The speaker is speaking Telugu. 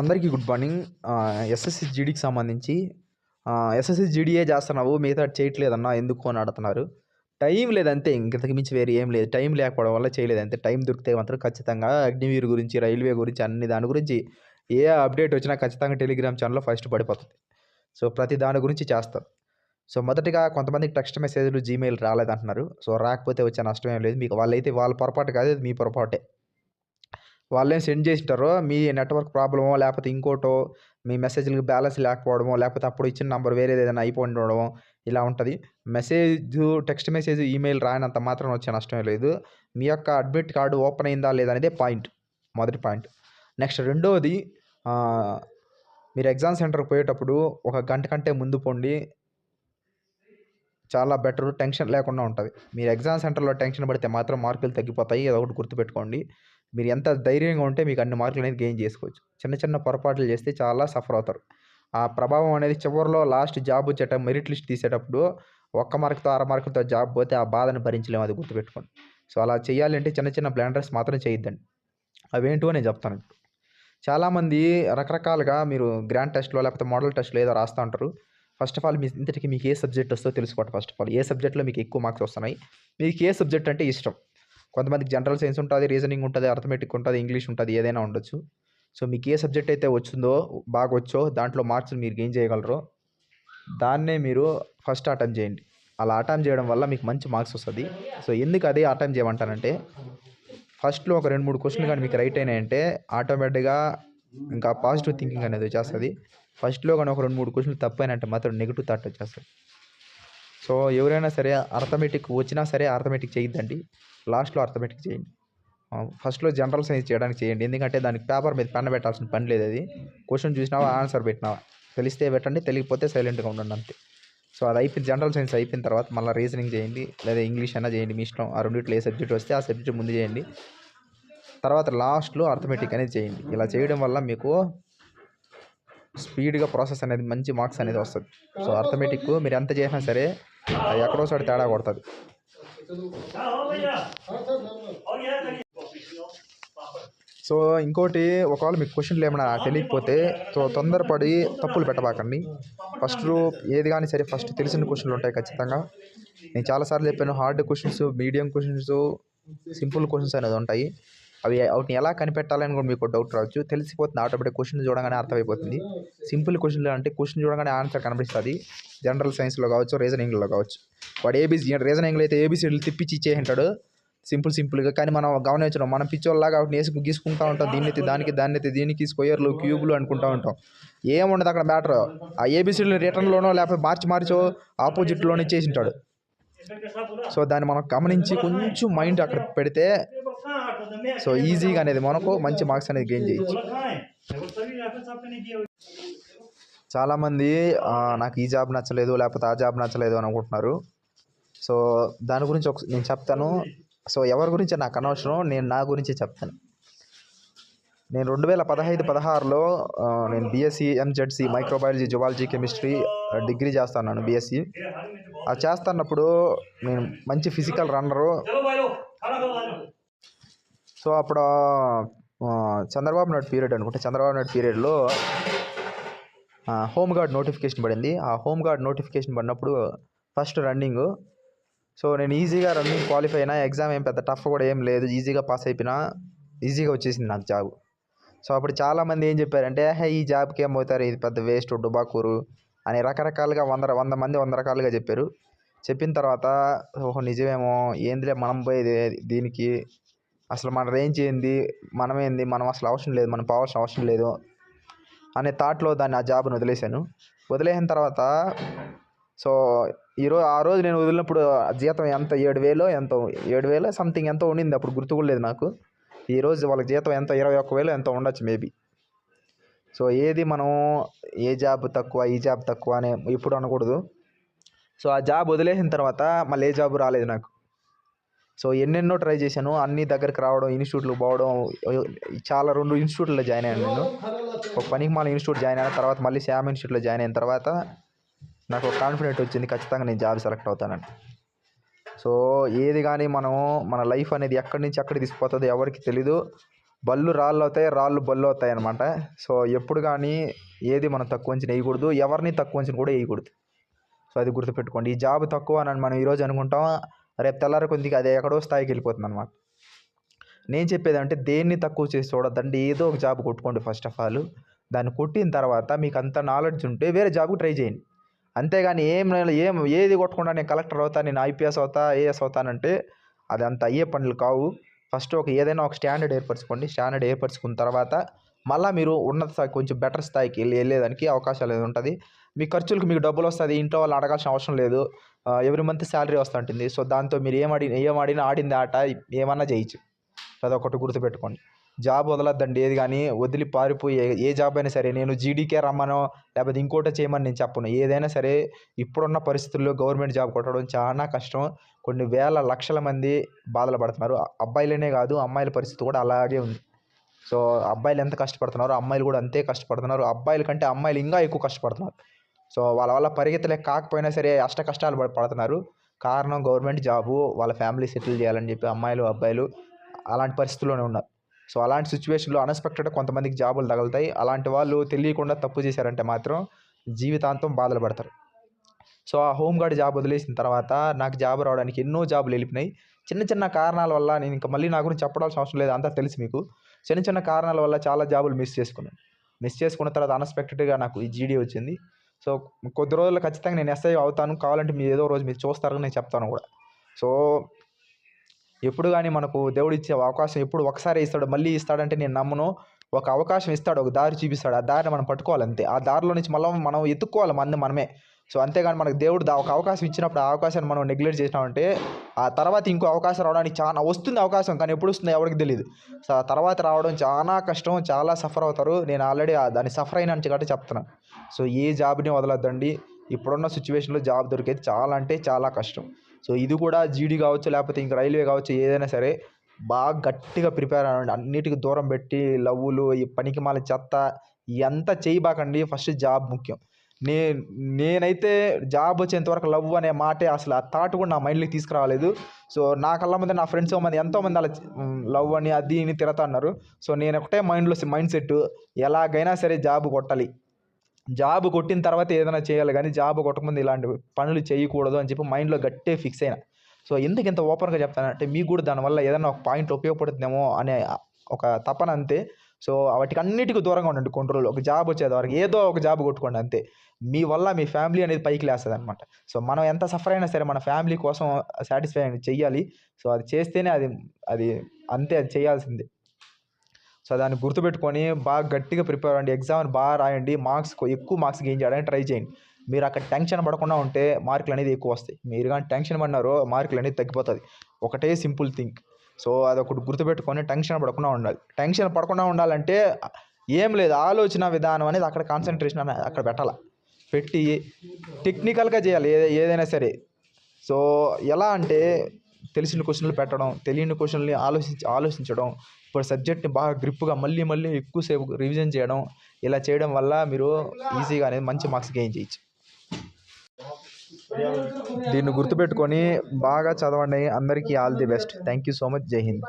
అందరికీ గుడ్ మార్నింగ్. ఎస్ఎస్సి జీడీకి సంబంధించి ఎస్ఎస్సి జీడీఏ చేస్తున్నావు మిగతా చేయట్లేదన్నా ఎందుకు అని అడుగుతున్నారు. టైం లేదంతే ఇంతకు మించి వేరే ఏం లేదు. టైం లేకపోవడం వల్ల చేయలేదు అంతే. టైం దొరికితే మాత్రం ఖచ్చితంగా అగ్నివీర్ గురించి రైల్వే గురించి అన్ని దాని గురించి ఏ అప్డేట్ వచ్చినా ఖచ్చితంగా టెలిగ్రామ్ ఛానల్లో ఫస్ట్ పడిపోతుంది. సో ప్రతి దాని గురించి చేస్తారు సో మొదటిగా కొంతమందికి టెక్స్ట్ మెసేజ్లు జీమెయిల్ రాలేదంటున్నారు. సో రాకపోతే వచ్చే నష్టం ఏం లేదు. మీకు వాళ్ళైతే వాళ్ళ పొరపాటు కాదు మీ పొరపాటే. వాళ్ళేం సెండ్ చేసింటారో మీ నెట్వర్క్ ప్రాబ్లమో లేకపోతే ఇంకోటో మీ మెసేజ్లకు బ్యాలెన్స్ లేకపోవడమో లేకపోతే అప్పుడు ఇచ్చిన నంబర్ వేరేది ఏదైనా అయిపోయి ఉండడమో ఇలా ఉంటుంది. మెసేజ్ టెక్స్ట్ మెసేజ్ ఈమెయిల్ రాయనంత మాత్రం వచ్చే నష్టమే లేదు. మీ యొక్క అడ్మిట్ కార్డు ఓపెన్ అయిందా లేదా అనేది పాయింట్ మొదటి పాయింట్ నెక్స్ట్ రెండవది మీరు ఎగ్జామ్ సెంటర్కి పోయేటప్పుడు ఒక గంట కంటే ముందు పోండి. చాలా బెటర్ టెన్షన్ లేకుండా ఉంటుంది. మీరు ఎగ్జామ్ సెంటర్లో టెన్షన్ పడితే మాత్రం మార్కులు తగ్గిపోతాయి. అదొకటి ఒకటి గుర్తుపెట్టుకోండి. మీరు ఎంత ధైర్యంగా ఉంటే మీకు అన్ని మార్కులు అనేది గెయిన్ చేసుకోవచ్చు. చిన్న చిన్న పొరపాట్లు చేస్తే చాలా సఫర్ అవుతారు. ఆ ప్రభావం అనేది చివరిలో లాస్ట్ జాబ్ వచ్చేట మెరిట్ లిస్ట్ తీసేటప్పుడు ఒక్క మార్కుతో అర మార్కులతో జాబ్ పోతే ఆ బాధను భరించలేము అది గుర్తుపెట్టుకోండి. సో అలా చేయాలంటే చిన్న చిన్న బ్లాండర్స్ మాత్రం చేయొద్దండి. అవేంటో నేను చెప్తాను ఇప్పుడు చాలామంది రకరకాలుగా మీరు గ్రాండ్ టెస్ట్లో లేకపోతే మోడల్ టెస్ట్లో ఏదో రాస్తూ ఉంటారు. ఫస్ట్ ఆఫ్ ఆల్ మీ ఇంతటికి మీకు ఏ సబ్జెక్ట్ వస్తుందో తెలుసుకోండి ఫస్ట్ ఆఫ్ ఆల్ ఏ సబ్జెక్ట్లో మీకు ఎక్కువ మార్క్స్ వస్తున్నాయి? మీకు ఏ సబ్జెక్ట్ అంటే ఇష్టం? కొంతమందికి జనరల్ సైన్స్ ఉంటుంది రీజనింగ్ ఉంటుంది అర్థమెటిక్ ఉంటుంది ఇంగ్లీష్ ఉంటుంది ఏదైనా ఉండొచ్చు. సో మీకు ఏ సబ్జెక్ట్ అయితే వచ్చిందో బాగా వచ్చో దాంట్లో మార్క్స్ మీరు గెయిన్ చేయగలరో దాన్నే మీరు ఫస్ట్ అటెంప్ట్ చేయండి. అలా అటెంప్ట్ చేయడం వల్ల మీకు మంచి మార్క్స్ వస్తుంది. సో ఎందుకు అదే అటెంప్ట్ చేయమంటానంటే ఫస్ట్లో ఒక రెండు మూడు క్వశ్చన్లు కానీ మీకు రైట్ అయినాయంటే ఆటోమేటిక్గా ఇంకా పాజిటివ్ థింకింగ్ అనేది వచ్చేస్తుంది. ఫస్ట్లో కానీ ఒక రెండు మూడు క్వశ్చన్లు తప్పైనంటే మాత్రం నెగిటివ్ థాట్ వచ్చేస్తుంది. సో ఎవరైనా సరే అర్థమెటిక్ వచ్చినా సరే అర్థమెటిక్ చేయొద్దండి. లాస్ట్లో అర్థమెటిక్ చేయండి. ఫస్ట్లో జనరల్ సైన్స్ చేయడానికి చేయండి. ఎందుకంటే దానికి పేపర్ మీద పెన్న పెట్టాల్సిన పని లేదు అది. క్వశ్చన్ చూసినావా ఆన్సర్ పెట్టినావా? తెలిస్తే పెట్టండి తెలియకపోతే సైలెంట్గా ఉండండి అంతే. సో అది అయిపోయింది. జనరల్ సైన్స్ అయిపోయిన తర్వాత మళ్ళీ రీజనింగ్ చేయండి. లేదా ఇంగ్లీష్ అయినా చేయండి మీ ఇష్టం. ఆ రెండిట్లో ఏ సబ్జెక్ట్ వస్తే ఆ సబ్జెక్ట్ ముందు చేయండి. తర్వాత లాస్ట్లో అర్థమెటిక్ అనేది చేయండి. ఇలా చేయడం వల్ల మీకు స్పీడ్గా ప్రాసెస్ అనేది మంచి మార్క్స్ అనేది వస్తుంది. సో అర్థమెటిక్ మీరు ఎంత చేసినా సరే అది ఎక్కడో తేడా కొడుతుంది. సో ఇంకోటి ఒకవేళ మీకు క్వశ్చన్లు ఏమైనా తెలియకపోతే సో తొందరపడి తప్పులు పెట్టబాకండి. ఫస్ట్ ఏది కానీ సరే ఫస్ట్ తెలిసిన క్వశ్చన్లు ఉంటాయి ఖచ్చితంగా. నేను చాలాసార్లు చెప్పాను hard questions medium questions simple questions అనేది ఉంటాయి. అవి వాటిని ఎలా కనిపెట్టాలని కూడా మీకు డౌట్ రావచ్చు. తెలిసిపోతుంది ఆటోమేటిక్ క్వశ్చన్ చూడగానే అర్థమైపోతుంది. సింపుల్ క్వశ్చన్లు అంటే క్వశ్చన్ చూడగానే ఆన్సర్ కనిపిస్తుంది. జనరల్ సైన్స్లో కావచ్చు రీజనింగ్లో కావచ్చు. వాడు ఏబీసీ రీజనింగ్లో అయితే ఏబీసీలు తిప్పించి ఇచ్చేసింటాడు సింపుల్ సింపుల్గా కానీ మనం గమనించడం మనం పిచ్చోళ్ళలాగా వాటిని వేసి గీసుకుంటూ ఉంటాం. దీన్ని అయితే దానికి దాన్ని అయితే దీనికి స్క్వేర్లు క్యూబ్లు అనుకుంటూ ఉంటాం. ఏముండదు అక్కడ మ్యాటర్ ఆ ఏబీసీలు రిటర్న్లోనో లేకపోతే మార్చి మార్చో ఆపోజిట్లోనే చేసింటాడు సో దాన్ని మనం గమనించి కొంచెం మైండ్ అక్కడ పెడితే సో ఈజీగా అనేది మనకు మంచి మార్క్స్ అనేది గెయిన్ చేయొచ్చు. చాలామంది నాకు ఈ జాబ్ నచ్చలేదు లేకపోతే ఆ జాబ్ నచ్చలేదు అని అనుకుంటున్నారు. సో దాని గురించి ఒక నేను చెప్తాను. సో ఎవరి గురించి నాకు అనవసరం నేను నా గురించి చెప్తాను. నేను రెండు వేల పదహైదు పదహారులో నేను BSc MZC microbiology zoology chemistry degree చేస్తున్నాను బీఎస్సీ అది చేస్తున్నప్పుడు నేను మంచి ఫిజికల్ రన్నరు సో అప్పుడు చంద్రబాబు నాయుడు పీరియడ్ అనుకుంటే. చంద్రబాబు నాయుడు పీరియడ్లో హోమ్ గార్డ్ నోటిఫికేషన్ పడింది. ఆ హోమ్ గార్డ్ నోటిఫికేషన్ పడినప్పుడు ఫస్ట్ రన్నింగ్. సో నేను ఈజీగా రన్నింగ్ క్వాలిఫై అయినా ఎగ్జామ్ ఏం పెద్ద టఫ్ కూడా ఏం లేదు. ఈజీగా పాస్ అయిపోయినా ఈజీగా వచ్చేసింది నాకు జాబ్. సో అప్పుడు చాలామంది ఏం చెప్పారంటే "హే, ఈ జాబ్కి ఏమవుతారు పోతారు? ఇది పెద్ద వేస్ట్ డుబాకూరు అని రకరకాలుగా వంద వంద మంది వంద రకాలుగా చెప్పారు. చెప్పిన తర్వాత ఓహో నిజమేమో ఏందిలే మనం పోయేది దీనికి అసలు మన రేంజ్ ఏంది? మనమేంది మనం అసలు అవసరం లేదు. మనం పోవాల్సిన అవసరం లేదు అనే థాట్లో దాన్ని ఆ జాబ్ని వదిలేశాను. వదిలేసిన తర్వాత సో ఈరోజు ఆ రోజు నేను వదిలినప్పుడు ఆ జీతం ఎంత? ఏడు వేలో ఎంతో? ఏడు వేలో సంథింగ్ ఎంతో ఉండింది. అప్పుడు గుర్తు కూడా లేదు నాకు. ఈరోజు వాళ్ళకి జీతం ఎంత? ఇరవై ఒక్క వేలో ఎంతో ఉండొచ్చు మేబీ సో ఏది మనం ఏ జాబ్ తక్కువ ఈ జాబ్ తక్కువ అని ఎప్పుడు అనకూడదు. సో ఆ జాబ్ వదిలేసిన తర్వాత మళ్ళీ ఏ జాబ్ రాలేదు నాకు. సో ఎన్నెన్నో ట్రై చేశాను. అన్ని దగ్గరికి రావడం ఇన్స్టిట్యూట్లు పోవడం చాలా రెండు ఇన్స్టిట్యూట్లో జాయిన్ అయ్యాను నేను. ఒక పనికి మాల ఇన్స్టిట్యూట్ జాయిన్ అయిన తర్వాత మళ్ళీ శ్యామ్ ఇన్స్టిట్యూట్లో జాయిన్ అయిన తర్వాత నాకు ఒక కాన్ఫిడెంట్ వచ్చింది ఖచ్చితంగా నేను జాబ్ సెలెక్ట్ అవుతానని. సో ఏది కానీ మనం మన లైఫ్ అనేది ఎక్కడి నుంచి ఎక్కడికి తీసుకుపోతుందో ఎవరికి తెలీదు. బళ్ళు రాళ్ళు అవుతాయి రాళ్ళు బళ్ళు అవుతాయి అనమాట సో ఎప్పుడు కానీ ఏది మనం తక్కువ అంచనా వేయకూడదు ఎవరిని తక్కువ అంచనా కూడా వేయకూడదు. సో అది గుర్తుపెట్టుకోండి. ఈ జాబ్ తక్కువ అని మనం ఈరోజు అనుకుంటాం రేపు తెల్లారి కొద్దిగా అది ఎక్కడో స్థాయికి వెళ్ళిపోతుంది అనమాట నేను చెప్పేది అంటే దేన్ని తక్కువ చేసి చూడద్దండి ఏదో ఒక జాబ్ కొట్టుకోండి ఫస్ట్ ఆఫ్ ఆల్ దాన్ని కొట్టిన తర్వాత మీకు అంత నాలెడ్జ్ ఉంటే వేరే జాబ్కి ట్రై చేయండి. అంతేగాని ఏం ఏం ఏది కొట్టకుండా నేను కలెక్టర్ అవుతా నేను ఐపీఎస్ అవుతా ఏఎస్ అవుతానంటే అది అంత అయ్యే పనులు కావు. ఫస్ట్ ఒక ఏదైనా ఒక స్టాండర్డ్ ఏర్పరచుకోండి. స్టాండర్డ్ ఏర్పరచుకున్న తర్వాత మళ్ళీ మీరు ఉన్నత స్థాయి కొంచెం బెటర్ స్థాయికి వెళ్ళి వెళ్ళేదానికి అవకాశాలు ఉంటుంది? మీ ఖర్చులకు మీకు డబ్బులు వస్తుంది ఇంట్లో వాళ్ళు అడగాల్సిన అవసరం లేదు. ఎవ్రీ మంత్ శాలరీ వస్తుంటుంది. సో దాంతో మీరు ఏం ఆడి ఏం ఆడినా ఆడింది ఆట ఏమన్నా చేయొచ్చు. అదొకటి గుర్తుపెట్టుకోండి. జాబ్ వదలొద్దండి ఏది కానీ వదిలి పారిపోయి ఏ- ఏ జాబ్ అయినా సరే నేను జీడీకే రమ్మనో లేకపోతే ఇంకోటో చేయమని నేను చెప్పను. ఏదైనా సరే ఇప్పుడున్న పరిస్థితుల్లో గవర్నమెంట్ జాబ్ కొట్టడం చాలా కష్టం. కొన్ని వేల లక్షల మంది బాధలు పడుతున్నారు. అబ్బాయిలనే కాదు అమ్మాయిల పరిస్థితి కూడా అలాగే ఉంది. సో అబ్బాయిలు ఎంత కష్టపడుతున్నారో అమ్మాయిలు కూడా అంతే కష్టపడుతున్నారు. అబ్బాయిల కంటే అమ్మాయిలు ఇంకా ఎక్కువ కష్టపడుతున్నారు. సో వాళ్ళ వల్ల పరిగెత్తలేక కాకపోయినా సరే అష్ట కష్టాలు పడుతున్నారు. కారణం గవర్నమెంట్ జాబు వాళ్ళ ఫ్యామిలీ సెటిల్ చేయాలని చెప్పి అమ్మాయిలు అబ్బాయిలు అలాంటి పరిస్థితుల్లోనే ఉన్నారు. సో అలాంటి సిచ్యువేషన్లో అన్ఎక్స్పెక్టెడ్ కొంతమందికి జాబులు తగులుతాయి. అలాంటి వాళ్ళు తెలియకుండా తప్పు చేశారంటే మాత్రం జీవితాంతం బాధలు పడతారు. సో ఆ హోమ్ గార్డ్ జాబ్ వదిలేసిన తర్వాత నాకు జాబ్ రావడానికి ఎన్నో జాబులు వెళ్ళిపోయినాయి. చిన్న చిన్న కారణాల వల్ల నేను ఇంకా మళ్ళీ నా గురించి చెప్పడాల్సిన అవసరం లేదు అంతా తెలుసు మీకు. చిన్న చిన్న కారణాల వల్ల చాలా జాబులు మిస్ చేసుకున్నాను. మిస్ చేసుకున్న తర్వాత అన్ఎక్స్పెక్టెడ్గా నాకు ఈ జీడీ వచ్చింది. సో కొద్ది రోజుల్లో ఖచ్చితంగా నేను ఎస్ఐ అవుతాను. కావాలంటే మీరు ఏదో రోజు మీరు చూస్తారని నేను చెప్తాను కూడా. సో ఎప్పుడు కానీ మనకు దేవుడు ఇచ్చే అవకాశం ఎప్పుడు ఒకసారి ఇస్తాడు. మళ్ళీ ఇస్తాడంటే నేను నమ్మను. ఒక అవకాశం ఇస్తాడు ఒక దారి చూపిస్తాడు. ఆ దారిని మనం పట్టుకోవాలి అంతే. ఆ దారిలో నుంచి మళ్ళీ మనం ఎత్తుక్కోవాలి మంది మనమే. సో అంతేగాని మనకు దేవుడు దా- ఒక అవకాశం ఇచ్చినప్పుడు ఆ అవకాశాన్ని మనం నెగ్లెక్ట్ చేసినామంటే ఆ తర్వాత ఇంకో అవకాశం రావడానికి చాలా వస్తుంది అవకాశం కానీ ఎప్పుడు వస్తుందో ఎవరికి తెలియదు సో ఆ తర్వాత రావడం చాలా కష్టం చాలా సఫర్ అవుతారు. నేను ఆల్రెడీ దాన్ని సఫర్ అయినా కాబట్టి చెప్తున్నాను సో ఏ జాబ్ని వదలొద్దండి. ఇప్పుడున్న సిచ్యువేషన్లో జాబ్ దొరికేది చాలా అంటే చాలా కష్టం. సో ఇది కూడా జీడీ కావచ్చు లేకపోతే ఇంక రైల్వే కావచ్చు ఏదైనా సరే బాగా గట్టిగా ప్రిపేర్ అవ్వండి. అన్నిటికీ దూరం పెట్టి లవ్వులు ఈ పనికి మాల చెత్త ఇదంతా చేయబాకండి. ఫస్ట్ జాబ్ ముఖ్యం. నే నేనైతే జాబ్ వచ్చేంతవరకు లవ్ అనే మాటే అసలు ఆ థాట్ కూడా నా మైండ్లోకి తీసుకురాలేదు. సో నా కళ్ళ ముందు నా ఫ్రెండ్స్ మంది ఎంతోమంది అలా లవ్ అని అది అని తిరతా అన్నారు. సో నేను ఒకటే మైండ్లో మైండ్ సెట్ ఎలాగైనా సరే జాబ్ కొట్టాలి. జాబ్ కొట్టిన తర్వాత ఏదైనా చేయాలి కానీ జాబ్ కొట్టకముందు ఇలాంటి పనులు చేయకూడదు అని చెప్పి మైండ్లో గట్టే ఫిక్స్ అయినా. సో ఎందుకు ఇంత ఓపెన్గా చెప్తానంటే మీకు కూడా దానివల్ల ఏదైనా ఒక పాయింట్ ఉపయోగపడుతుందేమో అనే ఒక తపన అంతే. సో వాటికి అన్నిటికీ దూరంగా ఉండండి కొన్ని రోజులు ఒక జాబ్ వచ్చేది వరకు ఏదో ఒక జాబ్ కొట్టుకోండి అంతే. మీ వల్ల మీ ఫ్యామిలీ అనేది పైకి లేస్తుంది అనమాట సో మనం ఎంత సఫర్ అయినా సరే మన ఫ్యామిలీ కోసం సాటిస్ఫై చెయ్యాలి. సో అది చేస్తేనే అది అది అంతే అది చేయాల్సిందే. సో దాన్ని గుర్తుపెట్టుకొని బాగా గట్టిగా ప్రిపేర్ అవ్వండి. ఎగ్జామ్ బాగా రాయండి. మార్క్స్ ఎక్కువ మార్క్స్ గెయిన్ చేయడానికి ట్రై చేయండి. మీరు అక్కడ టెన్షన్ పడకుండా ఉంటే మార్కులు అనేది ఎక్కువ వస్తాయి. మీరు కానీ టెన్షన్ పడినారో మార్కులు అనేది తగ్గిపోతుంది ఒకటే సింపుల్ థింక్. సో అదొకటి గుర్తుపెట్టుకొని టెన్షన్ పడకుండా ఉండాలి. టెన్షన్ పడకుండా ఉండాలంటే ఏం లేదు. ఆలోచన విధానం అనేది అక్కడ కాన్సన్ట్రేషన్ అనేది అక్కడ పెట్టాలి. పెట్టి టెక్నికల్గా చేయాలి. ఏ ఏదైనా సరే. సో ఎలా అంటే తెలిసిన క్వశ్చన్లు పెట్టడం తెలియని క్వశ్చన్లు ఆలోచించి ఆలోచించడం ఇప్పుడు సబ్జెక్ట్ని బాగా గ్రిప్గా మళ్ళీ మళ్ళీ ఎక్కువసేపు రివిజన్ చేయడం ఇలా చేయడం వల్ల మీరు ఈజీగా అనేది మంచి మార్క్స్ గెయిన్ చేయొచ్చు. దీన్ని గుర్తుపెట్టుకొని బాగా చదవండి. అందరికీ all the best. Thank you so much. Jai Hind.